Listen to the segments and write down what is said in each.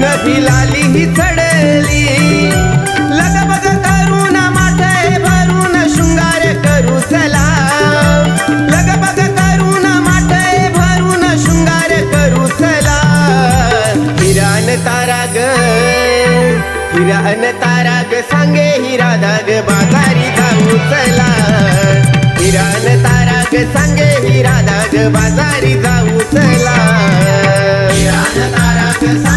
नभी लाली ही चढली. लगबग करून माथे भरून शृंगार करू चला. लगबग करून माथे भरून शृंगार करू चला. हिरान तारा ग हिरान तारा ग सांगे हिरा धाग बाजारी जाऊ चला. हिरान तारा ग सांगे हिरा धाग बाजारी जाऊ चला. हिरान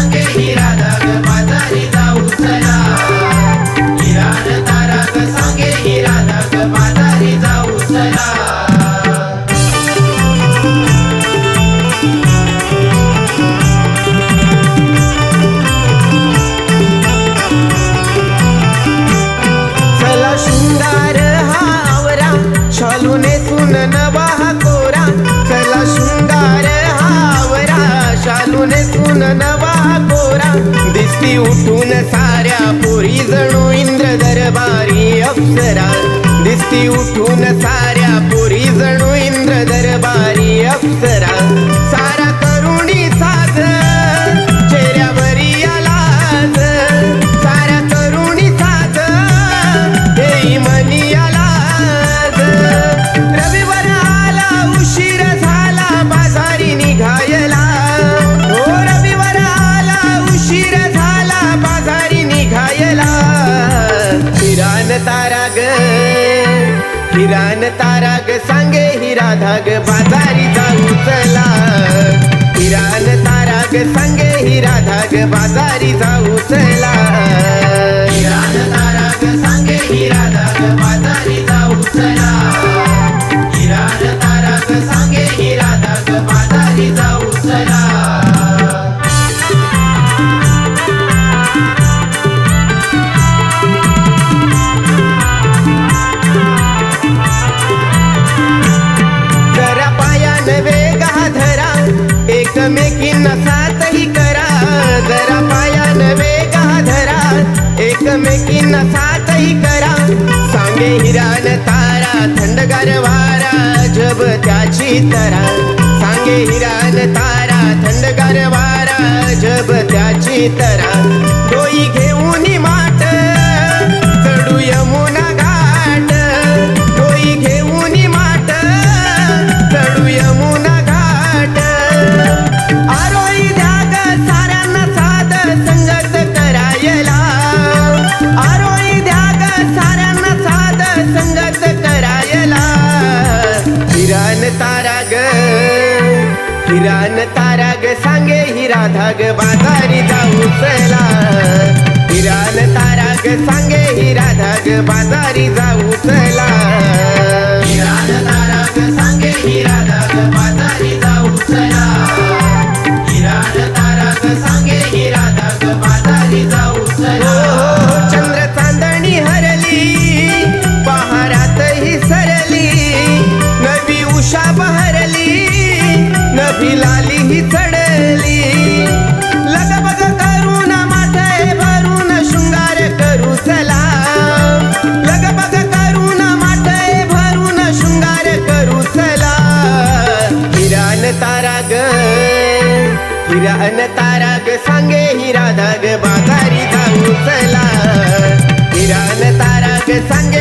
उठून साऱ्या पोरी जणू इंद्र दरबारी अप्सरा. दिसती उठून साऱ्या पोरी जणू हिरान तारा ग सांगे हिरा धाग बाजारी जाऊ चला. हिरान तारा ग सांगे हिरा धाग बाजारी जाऊ चला. जरा पायान वेगा धरा एकमेकींना साथही करा. सांगे हिरान तारा थंडगार वारा जब त्याची तरा. सांगे हिरान तारा थंडगार वारा जब त्याची तरा. डोई घेऊन हिरान तारा ग सांगे हिरा धाग बाजारी जाऊ चला. हिरान तारा ग सांगे हिरा धाग बाजारी लाली ही चढली. लगबग करून माथे भरून शृंगार करू चला. लगबग करून माथे भरून शृंगार करू चला. हिरान तारा ग हिरान तारा ग सांगे हिरा धाग बाजारी जाऊ चला. हिरान तारा ग सांगे